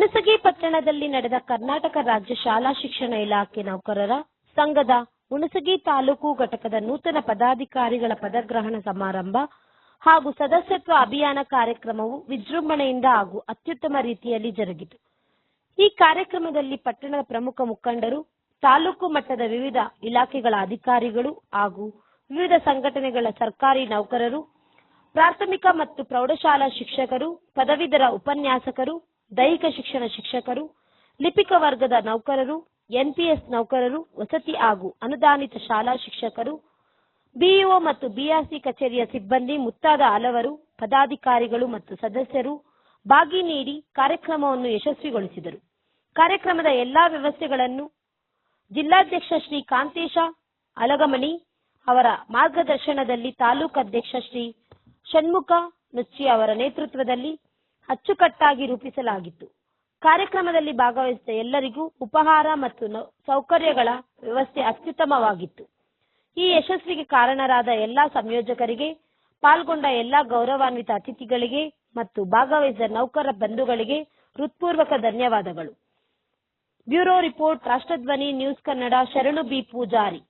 ಭವನದಲ್ಲಿ ನಡೆದ ಕರ್ನಾಟಕ ರಾಜ್ಯ ಶಾಲಾ ಶಿಕ್ಷಣ ಇಲಾಖೆ ನೌಕರರ ಸಂಘದ ಹುಣಸಗಿ ತಾಲೂಕು ಘಟಕದ ನೂತನ ಪದಾಧಿಕಾರಿಗಳ ಪದಗ್ರಹಣ ಸಮಾರಂಭ ಹಾಗೂ ಸದಸ್ಯತ್ವ ಅಭಿಯಾನ ಕಾರ್ಯಕ್ರಮವು ವಿಜೃಂಭಣೆಯಿಂದ ಹಾಗೂ ಅತ್ಯುತ್ತಮ ರೀತಿಯಲ್ಲಿ ಜರುಗಿತು. ಈ ಕಾರ್ಯಕ್ರಮದಲ್ಲಿ ಪಟ್ಟಣದ ಪ್ರಮುಖ ಮುಖಂಡರು, ತಾಲೂಕು ಮಟ್ಟದ ವಿವಿಧ ಇಲಾಖೆಗಳ ಅಧಿಕಾರಿಗಳು ಹಾಗೂ ವಿವಿಧ ಸಂಘಟನೆಗಳ ಸರ್ಕಾರಿ ನೌಕರರು, ಪ್ರಾಥಮಿಕ ಮತ್ತು ಪ್ರೌಢಶಾಲಾ ಶಿಕ್ಷಕರು, ಪದವೀಧರ ಉಪನ್ಯಾಸಕರು ದೈಹಿಕ ಶಿಕ್ಷಣ ಶಿಕ್ಷಕರು, ಲಿಪಿಕ ವರ್ಗದ ನೌಕರರು, ಎನ್ಪಿಎಸ್ ನೌಕರರು, ವಸತಿ ಹಾಗೂ ಅನುದಾನಿತ ಶಾಲಾ ಶಿಕ್ಷಕರು, ಬಿಇಒ ಮತ್ತು ಬಿಆರ್ಸಿ ಕಚೇರಿಯ ಸಿಬ್ಬಂದಿ, ಮುತ್ತಾದ ಹಲವರು, ಪದಾಧಿಕಾರಿಗಳು ಮತ್ತು ಸದಸ್ಯರು ಭಾಗಿ ನೀಡಿ ಕಾರ್ಯಕ್ರಮವನ್ನು ಯಶಸ್ವಿಗೊಳಿಸಿದರು. ಕಾರ್ಯಕ್ರಮದ ಎಲ್ಲಾ ವ್ಯವಸ್ಥೆಗಳನ್ನು ಜಿಲ್ಲಾಧ್ಯಕ್ಷ ಶ್ರೀ ಕಾಂತೇಶ ಅಲಗಮಣಿ ಅವರ ಮಾರ್ಗದರ್ಶನದಲ್ಲಿ ತಾಲೂಕು ಅಧ್ಯಕ್ಷ ಶ್ರೀ ಷಣ್ಮುಖ ನುಚ್ಚಿ ಅವರ ನೇತೃತ್ವದಲ್ಲಿ ಅಚ್ಚುಕಟ್ಟಾಗಿ ರೂಪಿಸಲಾಗಿತ್ತು. ಕಾರ್ಯಕ್ರಮದಲ್ಲಿ ಭಾಗವಹಿಸಿದ ಎಲ್ಲರಿಗೂ ಉಪಹಾರ ಮತ್ತು ಸೌಕರ್ಯಗಳ ವ್ಯವಸ್ಥೆ ಅತ್ಯುತ್ತಮವಾಗಿತ್ತು. ಈ ಯಶಸ್ವಿಗೆ ಕಾರಣರಾದ ಎಲ್ಲಾ ಸಂಯೋಜಕರಿಗೆ, ಪಾಲ್ಗೊಂಡ ಎಲ್ಲಾ ಗೌರವಾನ್ವಿತ ಅತಿಥಿಗಳಿಗೆ ಮತ್ತು ಭಾಗವಹಿಸಿದ ನೌಕರ ಬಂಧುಗಳಿಗೆ ಹೃತ್ಪೂರ್ವಕ ಧನ್ಯವಾದಗಳು. Bureau report, Rashtradhwani, news Kannada, Sharanu B Pujari.